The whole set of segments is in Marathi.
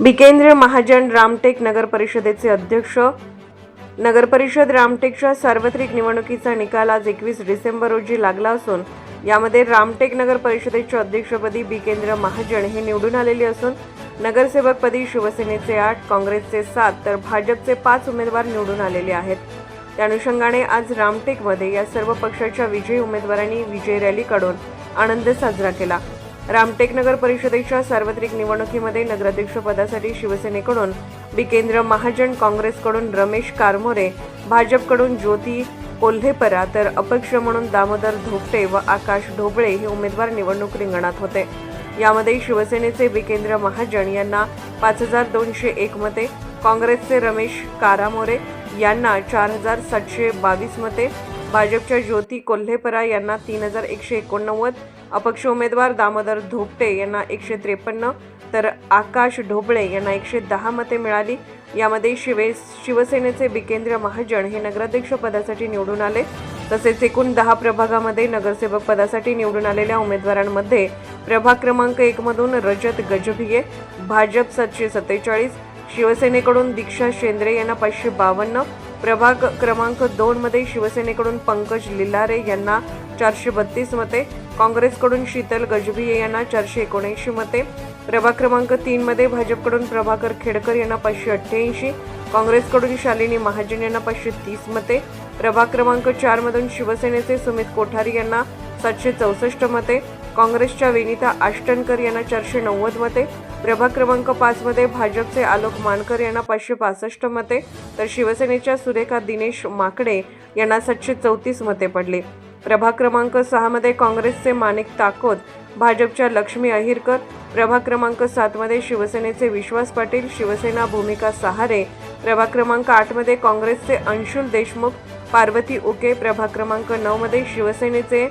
बिकेंद्र महाजन रामटेक नगर परिषदेचे अध्यक्ष. नगर परिषद रामटेकच्या सार्वत्रिक निवडणुकीचा निकाल आज एकवीस डिसेंबर रोजी लागला असून यामध्ये रामटेक नगर परिषदेच्या अध्यक्षपदी बिकेंद्र महाजन हे निवडून आलेले असून नगरसेवकपदी शिवसेनेचे आठ काँग्रेसचे सात तर भाजपचे पाच उमेदवार निवडून आलेले आहेत. त्या अनुषंगाने आज रामटेकमध्ये या सर्व पक्षाच्या विजयी उमेदवारांनी विजय रॅली काढून आनंद साजरा केला. रामटेक नगर परिषदेच्या सार्वत्रिक निवडणुकीमध्ये नगराध्यक्षपदासाठी शिवसेनेकडून बिकेंद्र महाजन काँग्रेसकडून रमेश कारमोरे भाजपकडून ज्योती कोल्हेपरा तर अपक्ष म्हणून दामोदर धोपटे व आकाश ढोबळे हे उमेदवार निवडणूक रिंगणात होते. यामध्ये शिवसेनेचे बिकेंद्र महाजन यांना पाच हजार दोनशे एक मते काँग्रेसचे रमेश कारामोरे यांना चार हजार सातशे बावीस मते भाजपच्या ज्योती कोल्हेपरा यांना तीन हजार एकशे एकोणनव्वद अपक्ष उमेदवार दामोदर धोपटे यांना एकशे त्रेपन्न तर आकाश ढोबळे यांना एकशे दहा मते मिळाली. यामध्ये शिवे शिवसेनेचे बिकेंद्र महाजन हे नगराध्यक्ष पदासाठी निवडून आले. तसेच एकूण दहा प्रभागामध्ये नगरसेवक पदासाठी निवडून आलेल्या उमेदवारांमध्ये प्रभाग क्रमांक एकमधून रजत गजभिये भाजप सातशे सत्तेचाळीस शिवसेनेकडून दीक्षा शेंद्रे यांना पाचशे बावन्न प्रभाग क्रमांक दोन मध्ये शिवसेनेकडून पंकज लिलारे यांना चारशे बत्तीस मते काँग्रेसकडून शीतल गजभिये यांना चारशे एकोणऐंशी मते प्रभाग क्रमांक तीन मध्ये भाजपकडून प्रभाकर खेडकर यांना पाचशे अठ्ठ्याऐंशी काँग्रेसकडून शालिनी महाजन यांना पाचशे तीस मते प्रभाग क्रमांक चार मधून शिवसेनेचे सुमित कोठारी यांना सातशे चौसष्ट मते काँग्रेसच्या विनिता आष्टनकर यांना चारशे नव्वद मते प्रभाग क्रमांक पाचमध्ये भाजपचे आलोक मानकर यांना पाचशे पासष्ट मते तर शिवसेनेच्या सुरेखा दिनेश माकडे यांना सातशे चौतीस मते पडली. प्रभाग क्रमांक सहामध्ये काँग्रेसचे माणिक ताकोत भाजपच्या लक्ष्मी अहिरकर. प्रभाग क्रमांक सातमध्ये शिवसेनेचे विश्वास पाटील शिवसेना भूमिका सहारे. प्रभाग क्रमांक आठमध्ये काँग्रेसचे अंशुल देशमुख पार्वती उके. प्रभाग क्रमांक नऊमध्ये शिवसेनेचे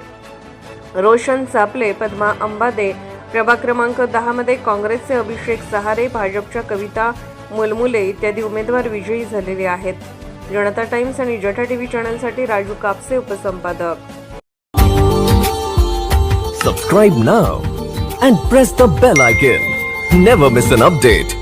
रोशन चापले पद्मा अंबादे. प्रभाग क्रमांक दहामध्ये काँग्रेसचे अभिषेक सहारे भाजपच्या कविता मुलमुले इत्यादी उमेदवार विजयी झालेले आहेत. जनता टाइम्स आणि जटा टीव्ही चॅनलसाठी Raju Kapse उपसंपादक. Subscribe now and press the bell icon never miss an update